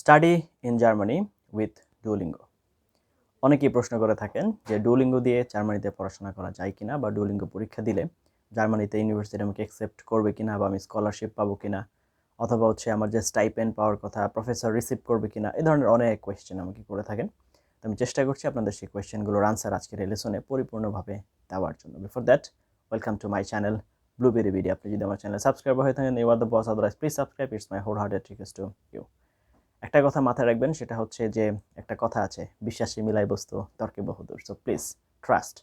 Study in Germany with Duolingo অনেকেই প্রশ্ন করে থাকেন যে ডুলিঙ্গো দিয়ে জার্মানিতে পড়াশোনা করা যায় কিনা বা ডুলিঙ্গো পরীক্ষা দিলে জার্মানিতে ইউনিভার্সিটি আমাকে অ্যাকসেপ্ট করবে কিনা বা আমি স্কলারশিপ পাবো কিনা, অথবা হচ্ছে আমার যে স্টাইপেন্ড পাওয়ার কথা প্রফেসর রিসিভ করবে কিনা, এ ধরনের অনেক কোয়েশ্চেন আমাকে করে থাকেন। তো আমি চেষ্টা করছি আপনাদের সেই কোয়েশ্চেনগুলোর আনসার আজকের এই লেসনে পরিপূর্ণভাবে দেওয়ার জন্য। Before that welcome to my channel blueberry video আপনি যদি আমার চ্যানেল সাবস্ক্রাইব হয়ে থাকেন you are the boss otherwise please subscribe it's my wholehearted request to you একটা কথা মাথায় রাখবেন, সেটা হচ্ছে যে একটা কথা আছে, বিশ্বাসী মিলাই বস্তু, তর্কে বহুদূর। So please trust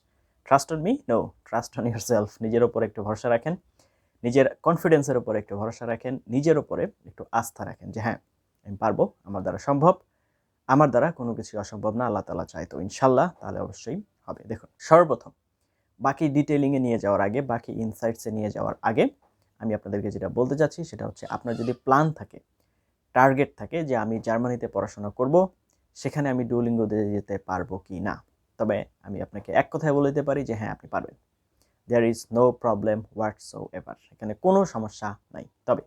trust on me no trust on yourself নিজের ওপর একটু ভরসা রাখেন, নিজের কনফিডেন্সের উপর একটু ভরসা রাখেন, নিজের ওপরে একটু আস্থা রাখেন যে হ্যাঁ আমি পারব, আমার দ্বারা সম্ভব। আমার দ্বারা কোনো কিছু অসম্ভব না, আল্লাহ তালা চাই তো ইনশাল্লাহ তাহলে অবশ্যই হবে। দেখুন, সর্বপ্রথম, বাকি ডিটেলিংয়ে নিয়ে যাওয়ার আগে, বাকি ইনসাইটসে নিয়ে যাওয়ার আগে, আমি আপনাদেরকে যেটা বলতে চাচ্ছি, সেটা হচ্ছে আপনার যদি প্ল্যান থাকে টার্গেট থাকে যে আমি জার্মানিতে পড়াশোনা করব, সেখানে আমি ডুলিঙ্গো দিয়ে যেতে পারব কি না? তবে আমি আপনাকে এক কথায় বলে দিতে পারি যে হ্যাঁ আপনি পারবেন। There is no problem whatsoever এখানে কোনো সমস্যা নাই। তবে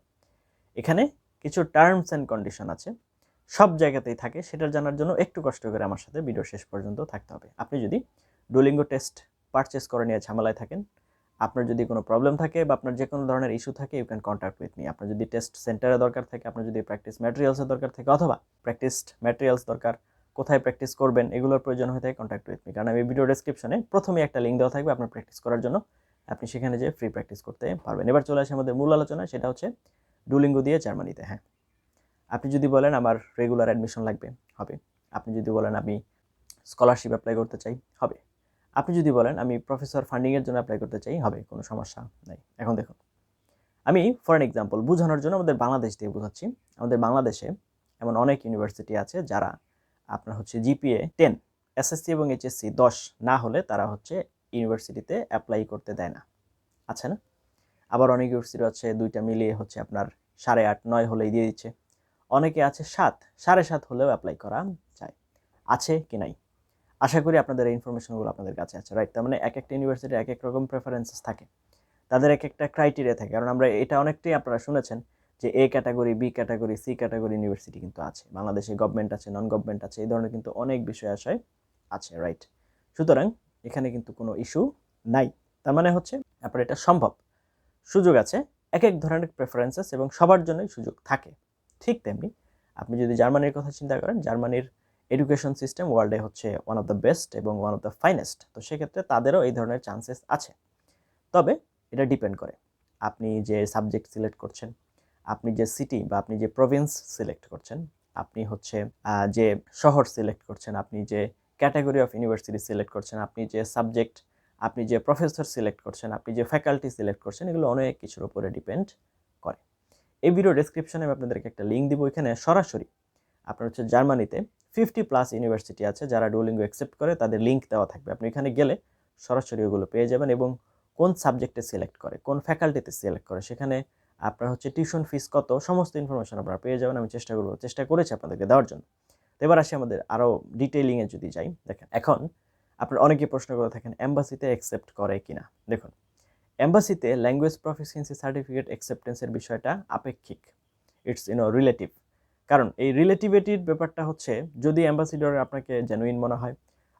এখানে কিছু টার্মস অ্যান্ড কন্ডিশন আছে। সব জায়গাতেই থাকে। সেটা জানার জন্য একটু কষ্ট করে আমার সাথে ভিডিও শেষ পর্যন্ত থাকতে হবে। আপনি যদি ডুলিঙ্গো টেস্ট পারচেস করে নিয়ে ঝামেলায় থাকেন আপনার যদি কোনো প্রবলেম থাকে বা আপনার যে কোনো ধরনের ইস্যু থাকে you can contact with me আপনার যদি টেস্ট সেন্টারে দরকার থাকে, আপনার যদি প্র্যাকটিস ম্যাটেরিয়ালসের দরকার থাকে, অথবা প্র্যাকটিসড ম্যাটেরিয়ালস দরকার, কোথায় প্র্যাকটিস করবেন, এগুলোর প্রয়োজন হয়ে থাকে কন্ট্যাক্ট উইথ মি কারণ আমি ভিডিও ডেসক্রিপশনে প্রথমে একটা লিঙ্ক দেওয়া থাকবে আপনার প্র্যাকটিস করার জন্য। আপনি সেখানে যেয়ে ফ্রি প্র্যাকটিস করতে পারবেন। এবার চলে আসে আমাদের মূল আলোচনা সেটা হচ্ছে ডুলিঙ্গো দিয়ে জার্মানিতে হ্যাঁ আপনি যদি বলেন আমার রেগুলার অ্যাডমিশন লাগবে, হবে। আপনি যদি বলেন আমি স্কলারশিপ অ্যাপ্লাই করতে চাই, হবে। আপনি যদি বলেন, আমি প্রফেসর ফান্ডিংয়ের জন্য অ্যাপ্লাই করতে চাই, হবে, কোনো সমস্যা নেই। এখন দেখুন, আমি ফর অ্যান এক্সাম্পল বোঝানোর জন্য আমাদের বাংলাদেশ দিয়ে বোঝাচ্ছি। আমাদের বাংলাদেশে এমন অনেক ইউনিভার্সিটি আছে যারা আপনার হচ্ছে জিপিএ টেন এসএসসি এবং এইচএসসি দশ না হলে তারা হচ্ছে ইউনিভার্সিটিতে অ্যাপ্লাই করতে দেয় না। আছে না? আবার অনেক ইউনিভার্সিটি আছে, দুইটা মিলিয়ে হচ্ছে আপনার সাড়ে আট, নয় হলেই দিয়ে দিচ্ছে। অনেকে আছে সাত, সাড়ে সাত হলেও অ্যাপ্লাই করা যায়। আছে কি নাই? আশা করি আপনাদের এই ইনফরমেশনগুলো আপনাদের কাছে আছে রাইট তার মানে এক একটা ইউনিভার্সিটির এক এক রকম প্রেফারেন্সেস থাকে। তাদের এক একটা ক্রাইটেরিয়া থাকে। কারণ আমরা এটা অনেকটাই আপনারা শুনেছেন যে A category B category C category university কিন্তু আছে। বাংলাদেশে গভর্নমেন্ট আছে নন গভর্নমেন্ট আছে, এই ধরনের কিন্তু অনেক বিষয় আশয় আছে রাইট সুতরাং এখানে কিন্তু কোনো ইস্যু নাই। তার মানে হচ্ছে আপনার এটা সম্ভব। সুযোগ আছে এক এক ধরনের প্রেফারেন্সেস এবং সবার জন্যই সুযোগ থাকে। ঠিক তেমনি আপনি যদি জার্মানির কথা চিন্তা করেন, জার্মানির এডুকেশন সিস্টেম ওয়ার্ল্ডে হচ্ছে ওয়ান অফ দ্য বেস্ট এবং ওয়ান অফ দ্য ফাইনেস্ট তো সেক্ষেত্রে তাদেরও এই ধরনের চান্সেস আছে। তবে এটা ডিপেন্ড করে। আপনি যে সাবজেক্ট সিলেক্ট করছেন, আপনি যে সিটি বা আপনি যে প্রভিন্স সিলেক্ট করছেন, আপনি হচ্ছে যে শহর সিলেক্ট করছেন, আপনি যে ক্যাটাগরি অফ ইউনিভার্সিটি সিলেক্ট করছেন, আপনি যে সাবজেক্ট আপনি যে প্রফেসর সিলেক্ট করছেন, আপনি যে ফ্যাকাল্টি সিলেক্ট করছেন, এগুলো অনেক কিছুর উপরে ডিপেন্ড করে। এই ভিডিও ডেসক্রিপশনে আমি আপনাদেরকে একটা লিঙ্ক দিব। এখানে সরাসরি আপনার হচ্ছে জার্মানিতে ফিফটি প্লাস ইউনিভার্সিটি আছে যারা ডুলিঙ্গো অ্যাকসেপ্ট করে, তাদের লিঙ্ক দেওয়া থাকবে। আপনি এখানে গেলে সরাসরি ওগুলো পেয়ে যাবেন এবং কোন সাবজেক্টে সিলেক্ট করে, কোন ফ্যাকাল্টিতে সিলেক্ট করে, সেখানে আপনার হচ্ছে টিউশন ফিস কত, সমস্ত ইনফরমেশন আপনারা পেয়ে যাবেন। আমি চেষ্টা করব, চেষ্টা করেছি আপনাদেরকে দেওয়ার জন্য। তো এবার আসি আমাদের আরও ডিটেইলিংয়ে যদি যাই, দেখেন এখন আপনারা অনেকেই প্রশ্ন করে থাকেন অ্যাম্বাসিতে অ্যাকসেপ্ট করে কিনা? দেখুন অ্যাম্বাসিতে ল্যাঙ্গুয়েজ প্রফিসিয়েন্সি সার্টিফিকেট অ্যাকসেপ্টেন্সের বিষয়টা আপেক্ষিক। ইটস ইউনো রিলেটিভ কারণ এই রিলেটিভিটির ব্যাপারটা হচ্ছে, যদি অ্যাম্বাসিডর আপনাকে জেনুইন মনে হয়,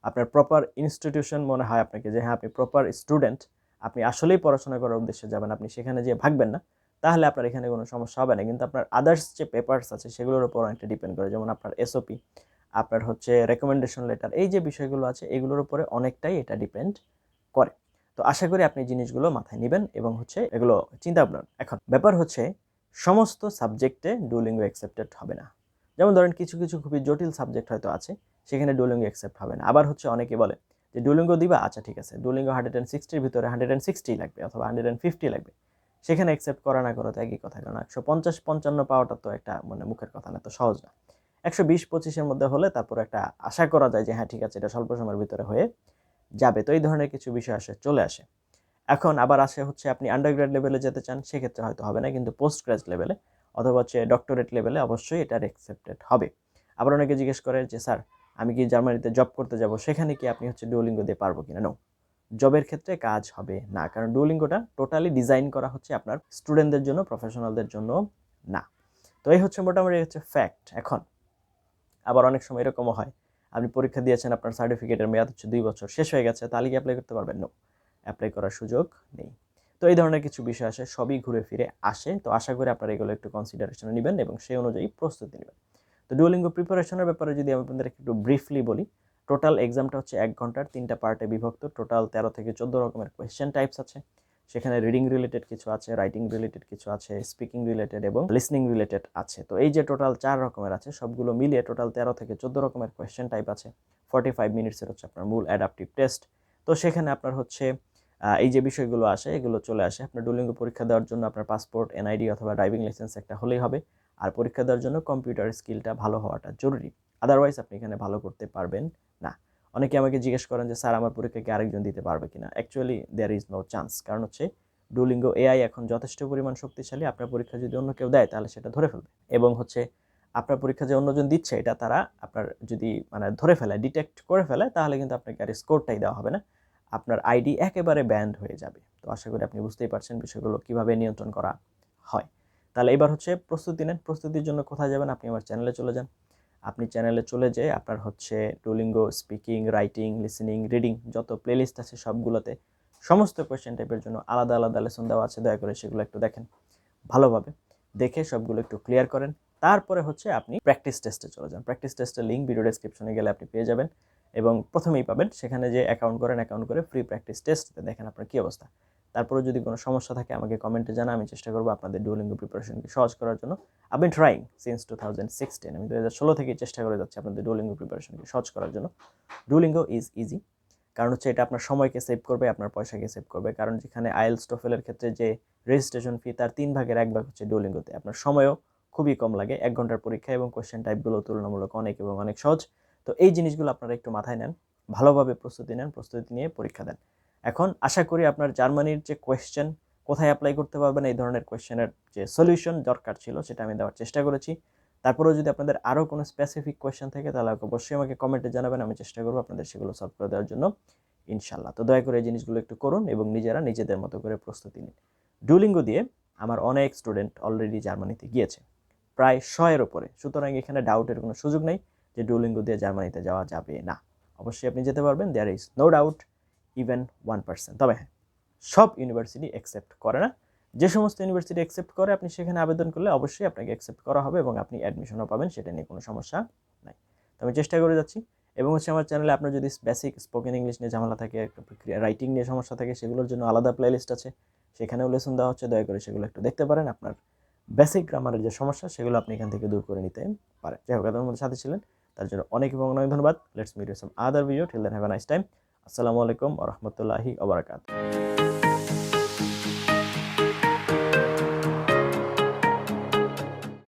আপনার প্রপার ইনস্টিটিউশন মনে হয় আপনাকে যে হ্যাঁ আপনি প্রপার স্টুডেন্ট আপনি আসলেই পড়াশোনা করার উদ্দেশ্যে যাবেন, আপনি সেখানে যেয়ে ভাগবেন না, তাহলে আপনার এখানে কোনো সমস্যা হবে না। কিন্তু আপনার আদার্স যে পেপার্স আছে, সেগুলোর উপর অনেকটা ডিপেন্ড করে। যেমন আপনার এসওপি আপনার হচ্ছে রেকমেন্ডেশন লেটার এই যে বিষয়গুলো আছে, এগুলোর উপরে অনেকটাই এটা ডিপেন্ড করে। তো আশা করি আপনি জিনিসগুলো মাথায় নেবেন এবং হচ্ছে এগুলো চিন্তা ভাবনা এখন ব্যাপার হচ্ছে সমস্ত সাবজেক্টে ডুলিঙ্গো অ্যাকসেপ্টেড হবে না। যেমন ধরেন কিছু কিছু খুবই জটিল সাবজেক্ট হয়তো আছে, সেখানে ডুলিঙ্গো অ্যাকসেপ্ট হবে না। আবার হচ্ছে অনেকে বলে যে ডুলিঙ্গো দিবা? আচ্ছা ঠিক আছে। ডুলিঙ্গো হান্ড্রেড অ্যান্ড সিক্সটির ভিতরে হান্ড্রেড অ্যান্ড সিক্সটি লাগবে অথবা হান্ড্রেড অ্যান্ড ফিফটি লাগবে। সেখানে অ্যাকসেপ্ট করা না করা তো একই কথা, কারণ একশো পঞ্চাশ পঞ্চান্ন পাওয়াটা তো একটা মানে মুখের কথা না, তো সহজ না। একশো বিশ পঁচিশের মধ্যে হলে তারপর একটা আশা করা যায় যে হ্যাঁ ঠিক আছে, এটা স্বল্প সময়ের ভিতরে হয়ে যাবে। তো এই ধরনের কিছু বিষয় আসে, চলে আসে। এখন আবার আসে হচ্ছে আপনি আন্ডারগ্রেড লেভেলে যেতে চান, সেক্ষেত্রে হয়তো হবে না, কিন্তু পোস্ট গ্রাজ লেভেলে অথবা হচ্ছে ডক্টরেট লেভেলে অবশ্যই এটার অ্যাকসেপ্টেড হবে। আবার অনেকে জিজ্ঞেস করে যে, স্যার, আমি কি জার্মানিতে জব করতে যাব? সেখানে কি আপনি হচ্ছে ডুওলিঙ্গো দিয়ে পারব কিনা? নো জবের ক্ষেত্রে কাজ হবে না, কারণ ডুওলিঙ্গোটা টোটালি ডিজাইন করা হচ্ছে আপনার স্টুডেন্টদের জন্য প্রফেশনালদের জন্য না। তো এই হচ্ছে মোটামুটি হচ্ছে ফ্যাক্ট এখন। আবার অনেক সময় এরকমও হয়, আপনি পরীক্ষা দিয়েছেন, আপনার সার্টিফিকেটের মেয়াদ হচ্ছে দুই বছর, শেষ হয়ে গেছে, তাহলে কি অ্যাপ্লাই করতে পারবেন? নো অ্যাপ্লাই করার সুযোগ নেই। তো এই ধরনের কিছু বিষয় আসে সবই ঘুরে ফিরে আসে। তো আশা করি আপনারা এগুলো একটু কনসিডারেশনে নেবেন এবং সেই অনুযায়ী প্রস্তুতি নেবেন। তো ডুয়োলিঙ্গো প্রিপারেশনের ব্যাপারে যদি আমি আপনাদের একটু ব্রিফলি বলি টোটাল এক্সামটা হচ্ছে এক ঘণ্টার, তিনটা পার্টে বিভক্ত। টোটাল তেরো থেকে চোদ্দ রকমের কোয়েশ্চেন টাইপস আছে। সেখানে রিডিং রিলেটেড কিছু আছে রাইটিং রিলেটেড কিছু আছে স্পিকিং রিলেটেড এবং লিসনিং রিলেটেড আছে। তো এই যে টোটাল চার রকমের আছে, সবগুলো মিলিয়ে টোটাল তেরো থেকে চোদ্দ রকমের কোয়েশ্চেন টাইপ আছে। ফর্টি ফাইভ মিনিটসের হচ্ছে আপনার মূল অ্যাডাপটিভ টেস্ট তো সেখানে আপনার হচ্ছে এই যে বিষয়গুলো আসে, এগুলো চলে আসে। আপনার ডুলিঙ্গো পরীক্ষা দেওয়ার জন্য আপনার পাসপোর্ট এনআইডি অথবা ড্রাইভিং লাইসেন্স একটা হলেই হবে। আর পরীক্ষা দেওয়ার জন্য কম্পিউটার স্কিলটা ভালো হওয়াটা জরুরি। আদারওয়াইজ আপনি এখানে ভালো করতে পারবেন না। অনেকে আমাকে জিজ্ঞেস করেন যে, স্যার, আমার পরীক্ষা কি আরেকজন দিতে পারবে কিনা? Actually there is no chance কারণ হচ্ছে ডুলিঙ্গো এআই এখন যথেষ্ট পরিমাণ শক্তিশালী। আপনার পরীক্ষা যদি অন্য কেউ দেয়, তাহলে সেটা ধরে ফেলবে। এবং হচ্ছে আপনার পরীক্ষা যে অন্যজন দিচ্ছে, এটা তারা আপনার যদি মানে ধরে ফেলে ডিটেক্ট করে ফেলে তাহলে কিন্তু আপনাকে আর স্কোরটাই দেওয়া হবে না। আপনার আইডি একেবারে ব্যান্ড হয়ে যাবে। তো আশা করি আপনি বুঝতেই পারছেন বিষয়গুলো কীভাবে নিয়ন্ত্রণ করা হয়। তাহলে এবার হচ্ছে প্রস্তুতি নেন। প্রস্তুতির জন্য কোথায় যাবেন? আপনি আমার চ্যানেলে চলে যান। আপনি চ্যানেলে চলে যেয়ে আপনার হচ্ছে Duolingo speaking writing listening reading যত প্লেলিস্ট আছে সবগুলোতে সমস্ত কোয়েশ্চেন টাইপের জন্য আলাদা আলাদা লেসন দেওয়া আছে। দয়া করে সেগুলো একটু দেখেন ভালোভাবে। দেখে সবগুলো একটু ক্লিয়ার করেন। তারপরে হচ্ছে আপনি প্র্যাকটিস টেস্টে চলে যান। প্র্যাকটিস টেস্টের লিঙ্ক ভিডিও ডেসক্রিপশনে গেলে আপনি পেয়ে যাবেন। এবং প্রথমেই পাবেন সেখানে যে অ্যাকাউন্ট করেন অ্যাকাউন্ট করে ফ্রি প্র্যাকটিস টেস্ট দেখেন আপনার কী অবস্থা। তারপরে যদি কোনো সমস্যা থাকে আমাকে কমেন্টে জানা আমি চেষ্টা করব আপনাদের ডুলিঙ্গো প্রিপারেশনকে সহজ করার জন্য। I been trying since two thousand sixteen আমি দু হাজার ষোলো থেকেই চেষ্টা করে যাচ্ছি আপনাদের ডুলিঙ্গো প্রিপারেশনকে সহজ করার জন্য। ডুলিঙ্গো ইজ ইজি কারণ হচ্ছে এটা আপনার সময়কে সেভ করবে, আপনার পয়সাকে সেভ করবে। কারণ যেখানে আইএল স্টোফেলের ক্ষেত্রে যে রেজিস্ট্রেশন ফি তার তিন ভাগের এক ভাগ হচ্ছে ডুলিঙ্গোতে আপনার সময়ও খুবই কম লাগে, এক ঘণ্টার পরীক্ষা এবং কোয়েশ্চেন টাইপগুলো তুলনামূলক অনেক এবং অনেক সহজ। তো এই জিনিসগুলো আপনারা একটু মাথায় নেন, ভালোভাবে প্রস্তুতি নেন, প্রস্তুতি নিয়ে পরীক্ষা দেন। এখন আশা করি আপনার জার্মানির যে কোয়েশ্চেন কোথায় অ্যাপ্লাই করতে পারবেন, এই ধরনের কোয়েশ্চেনের যে সলিউশন দরকার ছিল, সেটা আমি দেওয়ার চেষ্টা করেছি। তারপরেও যদি আপনাদের আরও কোনো স্পেসিফিক কোয়েশ্চেন থাকে, তাহলে অবশ্যই আমাকে কমেন্টে জানাবেন, আমি চেষ্টা করব আপনাদের সেগুলো সলভ করে দেওয়ার জন্য। ইনশাল্লাহ তো দয়া করে এই জিনিসগুলো একটু করুন এবং নিজেরা নিজেদের মতো করে প্রস্তুতি নিন। ডুলিঙ্গো দিয়ে আমার অনেক স্টুডেন্ট অলরেডি জার্মানিতে গিয়েছে। প্রায় শয়ের ওপরে সুতরাং এখানে ডাউটের কোনো সুযোগ নেই। যে ডুলিঙ্গো দিয়ে জার্মানিতে যাওয়া যাবে না। অবশ্যই আপনি যেতে পারবেন। There is no doubt even one percent তবে হ্যাঁ সব ইউনিভার্সিটি অ্যাকসেপ্ট করে না। যে সমস্ত ইউনিভার্সিটি অ্যাকসেপ্ট করে, আপনি সেখানে আবেদন করলে অবশ্যই আপনাকে অ্যাকসেপ্ট করা হবে এবং আপনি অ্যাডমিশনও পাবেন, সেটা নিয়ে কোনো সমস্যা নাই। তো আমি চেষ্টা করে যাচ্ছি। এবং হচ্ছে আমার চ্যানেলে আপনার যদি বেসিক স্পোকেন ইংলিশ নিয়ে ঝামেলা থাকে রাইটিং নিয়ে সমস্যা থাকে, সেগুলোর জন্য আলাদা প্লেলিস্ট আছে। সেখানেও লেসন দেওয়া হচ্ছে, দয়া করে সেগুলো একটু দেখতে পারেন। আপনার বেসিক গ্রামারের যে সমস্যা, সেগুলো আপনি এখান থেকে দূর করে নিতে পারেন। যাই হোক আপনার মধ্যে সাথে ছিলেন তার জন্য অনেক এবং অনেক ধন্যবাদ। Let's meet some other video till then have a nice time আসসালামু আলাইকুম রহমতুল্লাহি বারাকাতুহু।